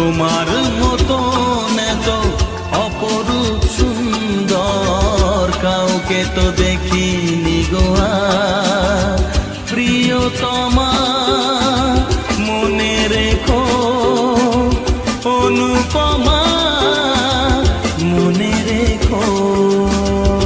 তোমার মতো এত অপরূপ সুন্দর কাউকে তো দেখিনি গোয়া প্রিয়তমা